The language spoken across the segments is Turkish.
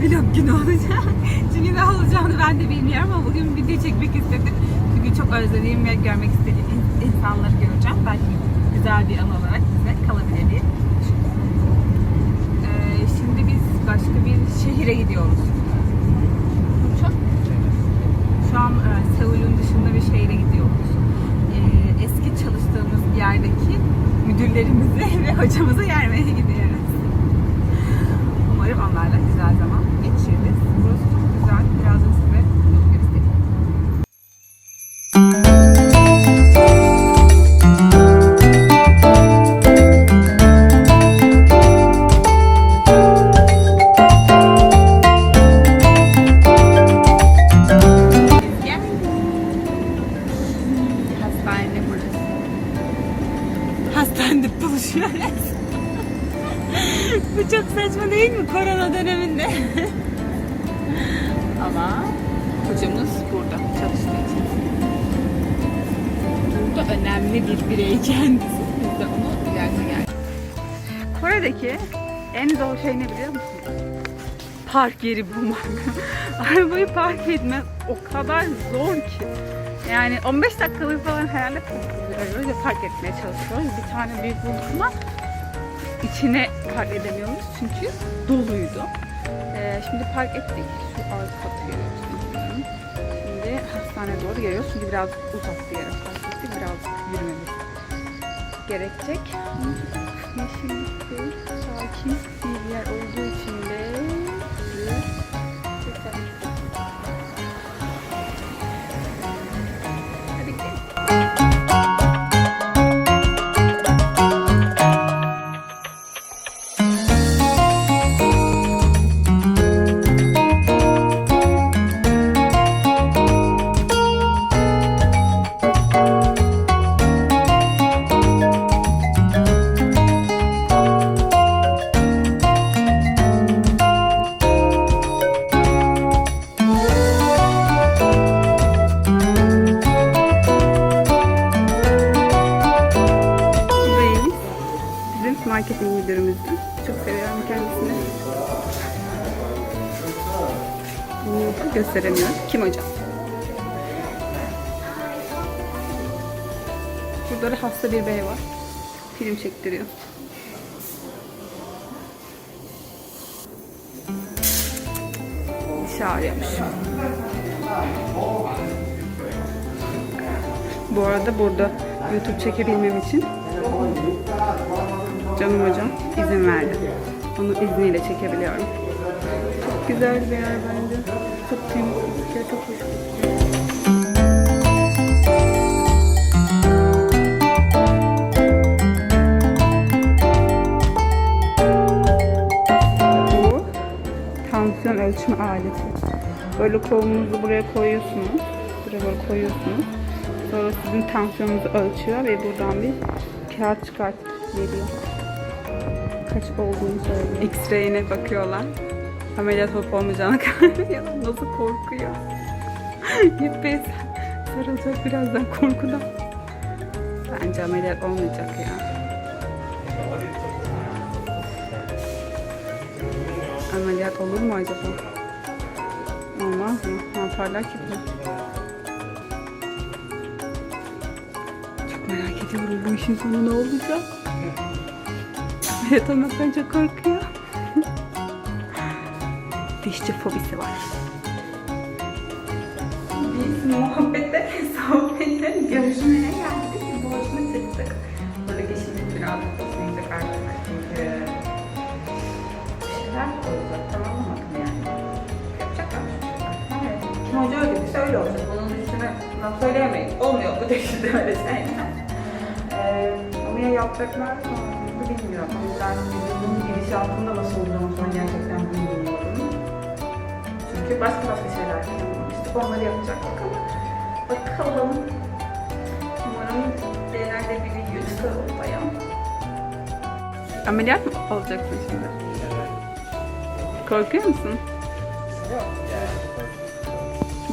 vlog günü olacak. Çünkü ne olacağını ben de bilmiyorum ama bugün video çekmek istedim. Çünkü çok özlediğim ve görmek istediğim in- insanları göreceğim. Belki güzel bir an olarak bize kalabilir. Ee, şimdi biz başka bir şehire gidiyoruz. Çok şu an e, Seul'ün dışında bir şehre gidiyoruz. E, eski çalıştığımız yerdeki müdürlerimizi ve hocamızı yermeye gidiyoruz. Hastane burası. Hastanede buluşuyoruz. Bu çok saçma değil mi korona döneminde? Ama hocamız burada çalıştığı için. Burada önemli bir birey kendisi. Biz de onu ileride geldik. Kore'deki en zor şey ne biliyor musun? Park yeri bulmak. Arabayı park etmek o kadar zor ki. Yani 15 dakikalık falan herhalde park ediyoruz ve park etmeye çalışıyoruz. Bir tane büyük bulduk ama içine park edemiyoruz çünkü doluydu. Ee, şimdi park ettik. Şu geliyoruz. sanırım. Şimdi hastaneye doğru geliyoruz çünkü biraz uzak bir yere park ettik. Birazcık yürümemiz gerekecek. Yeşillik, sakin bir yer olduğu için de Gösteremiyorum. Kim hocam? Burada da hasta bir bey var. Film çektiriyor. İş ağrıyormuş. Bu arada burada YouTube çekebilmem için canım hocam izin verdi. Onun izniyle çekebiliyorum. Çok güzel bir yer bence. Çok gözüküyor, çok hoş gözüküyor. Bu tansiyon ölçme aleti. Böyle kolunuzu buraya koyuyorsunuz. Buraya böyle koyuyorsunuz. Sonra sizin tansiyonunuzu ölçüyor ve buradan bir kağıt çıkart veriyor. Kaç olduğunu söylüyor. X-ray'ine bakıyorlar. Ameliyat olup olmayacağına veriyor. Nasıl korkuyor. Hep sarılacak birazdan korkudan. Bence ameliyat olmayacak ya. Ameliyat olur mu acaba? Olmaz mı? Ne yaparlar ki bunu? Çok merak ediyorum bu işin sonu ne olacak? Ameliyat olmaktan çok korkuyor. Dişçi fobisi var. Biz muhabbete, sohbete, görüşmeye geldik. Boğazına çıktık. Böyle geçimlik biraz uzayacak artık. Bir şeyler olacak. Tamamlamadım yani. Yapacaklar şeyler. Evet. Kim hoca öyle bir söyle olacak. Bunun üstüne laf söyleyemeyiz. Olmuyor bu şekilde öyle şeyler. Ee, ya yapacaklar mı? Bilmiyorum. O yüzden bunun gidişatında nasıl olacağını gerçekten bilmiyorum. Çünkü başka başka şeyler işte onları yapacaklar ama bakalım. Umarım genelde bir video çıkar ortaya. Ameliyat mı olacaksın şimdi? Korkuyor musun?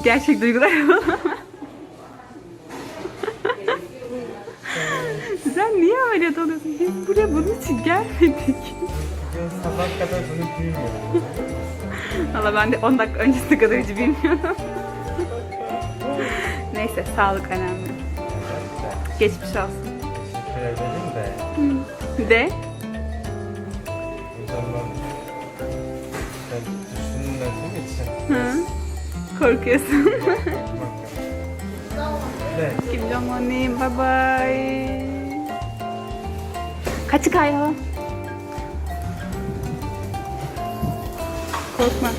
Gerçek duygular Sen niye ameliyat oluyorsun? Biz buraya bunun için gelmedik. sabah kadar bunu bilmiyorum. Valla ben de 10 dakika öncesine kadar hiç bilmiyordum. Neyse sağlık önemli. Geçmiş olsun. Teşekkür ederim de De o zaman ben düşünmediğim için hı, korkuyorsun. bakalım. De Kim Jong Un'im bye bye. 같이 가요. Korkma.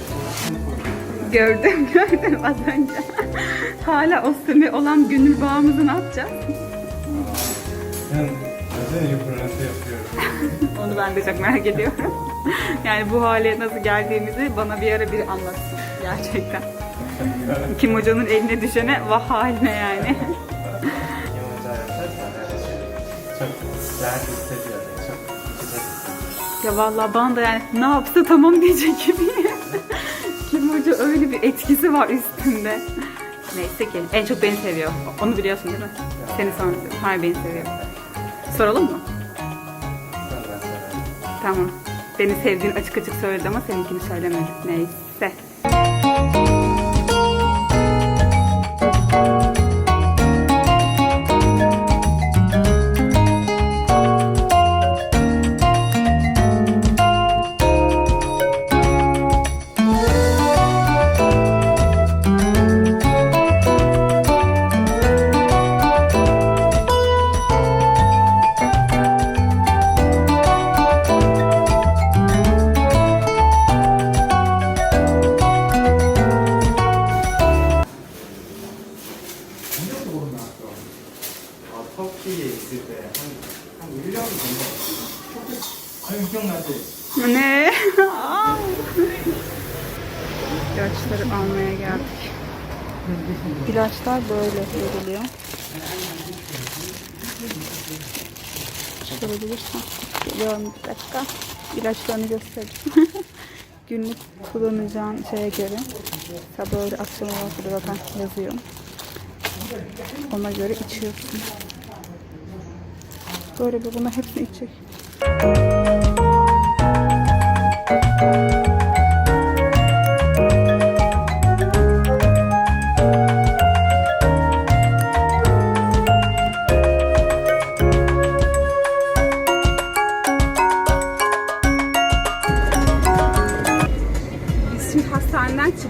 Gördüm gördüm az önce. Hala o semi olan gönül bağımızı ne yapacağız? ben özel yumurtası yapıyorum. Onu ben de çok merak ediyorum. yani bu hale nasıl geldiğimizi bana bir ara biri anlatsın. Gerçekten. Kim hocanın eline düşene vah haline yani. Ya vallahi bana da yani ne yapsa tamam diyecek gibiyim. Hoca öyle bir etkisi var üstünde. Neyse ki en çok beni seviyor. Onu biliyorsun değil mi? Seni sonra Hayır beni seviyor. Soralım mı? Tamam. Beni sevdiğini açık açık söyledi ama seninkini söylemedi. Neyse. İlaçlar böyle veriliyor. Görebilirsen. Geliyorum bir dakika. İlaçlarını göstereyim. Günlük kullanacağın şeye göre. Sabah öyle akşam olarak burada zaten yazıyor. Ona göre içiyorsun. Böyle bir buna hepsini içecek.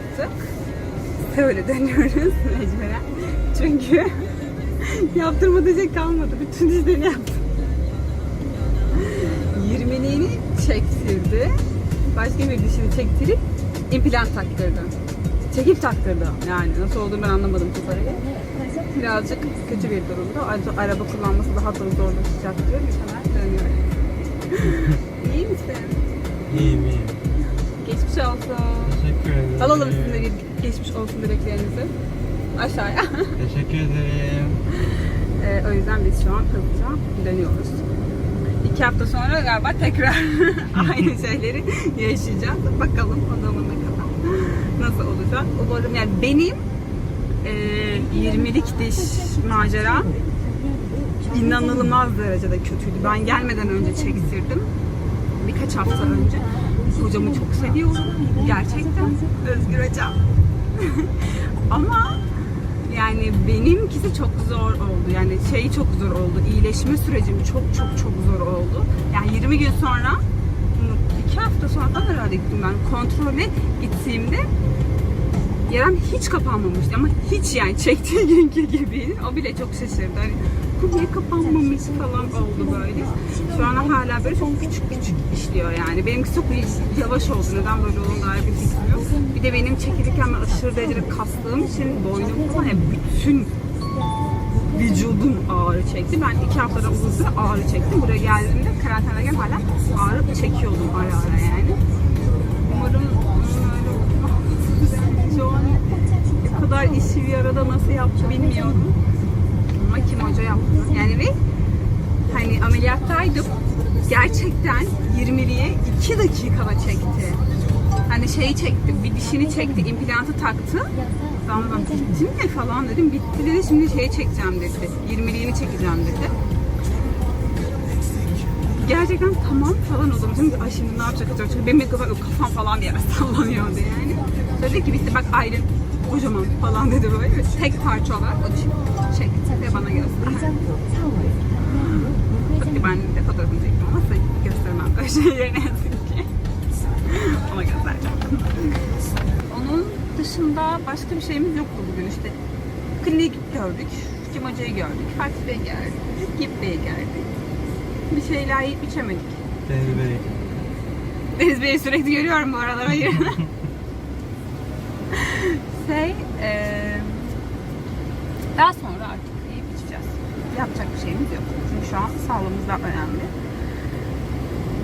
Çıktık. Böyle dönüyoruz mecburen. Çünkü yaptırmadığı şey kalmadı. Bütün işlerini yaptı. 20'liğini çektirdi. Başka bir dişini çektirip implant taktırdı. Çekip taktırdı. Yani nasıl olduğunu ben anlamadım bu parayı. Birazcık kötü bir durumda. Ayrıca araba kullanması daha da zorlaşacaktır. Bir hemen dönüyor. İyi misin? İyiyim, iyiyim. Geçmiş olsun. Teşekkür ederim. Alalım sizin de bir geçmiş olsun dileklerinizi. Aşağıya. Teşekkür ederim. Ee, o yüzden biz şu an hızlıca dönüyoruz. İki hafta sonra galiba tekrar aynı şeyleri yaşayacağız. Bakalım o zamana kadar nasıl olacak. Umarım yani benim e, 20'lik diş macera inanılmaz derecede kötüydü. Ben gelmeden önce çektirdim. Birkaç hafta önce. Hocamı çok seviyorum. Gerçekten. Özgür hocam. Ama yani benimkisi çok zor oldu. Yani şey çok zor oldu. İyileşme sürecim çok çok çok zor oldu. Yani 20 gün sonra iki hafta sonra falan herhalde gittim ben. Kontrole gittiğimde yaram hiç kapanmamıştı ama hiç yani çektiği günkü gibiydi. O bile çok şaşırdı. Hani bu niye kapanmamış falan oldu böyle. Hala böyle çok küçük küçük işliyor yani. Benimkisi çok yavaş oldu. Neden böyle olduğunu dair bir fikrim yok. Bir de benim çekilirken ben aşırı derecede kastığım için boynum falan yani bütün vücudum ağrı çekti. Ben iki haftadan uzun süre ağrı çektim. Buraya geldiğimde karantinadayken hala ağrı çekiyordum ara ara yani. Umarım. Şu an ne kadar işi bir arada nasıl yaptı bilmiyorum. Ama kim hoca yaptı. Yani ve hani ameliyattaydım. Gerçekten 20'liye 2 dakikada çekti. Hani şeyi çekti, bir dişini çekti, implantı taktı. Tamam ben bitti mi falan dedim. Bitti dedi şimdi şeyi çekeceğim dedi. 20'liğini çekeceğim dedi. gerçekten tamam falan oldum. Şimdi ay şimdi ne yapacak acaba? Çünkü benim kafam, kafam falan bir yer sallanıyordu yani. Dedi ki bitti bak ayrın kocaman falan dedi böyle. Tek parça olarak o çekti ve bana gösterdi. Çektim ama göstermem böyle şeyleri ne yazık ki. Ona göstereceğim. Onun dışında başka bir şeyimiz yoktu bugün işte. Klinik gördük, Kim Hoca'yı gördük, Fatih Bey geldi, Gip Bey geldi. Bir şeyler yiyip içemedik. Deniz Bey. Deniz Bey'i sürekli görüyorum bu aralar hayır. şey, eee, daha sonra artık bir şeyimiz yok. Çünkü şu an sağlığımız da önemli.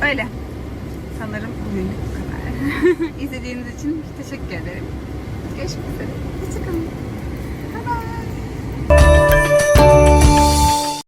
Öyle. Sanırım bugünlük bu kadar. İzlediğiniz için teşekkür ederim. Görüşmek üzere. Hoşçakalın.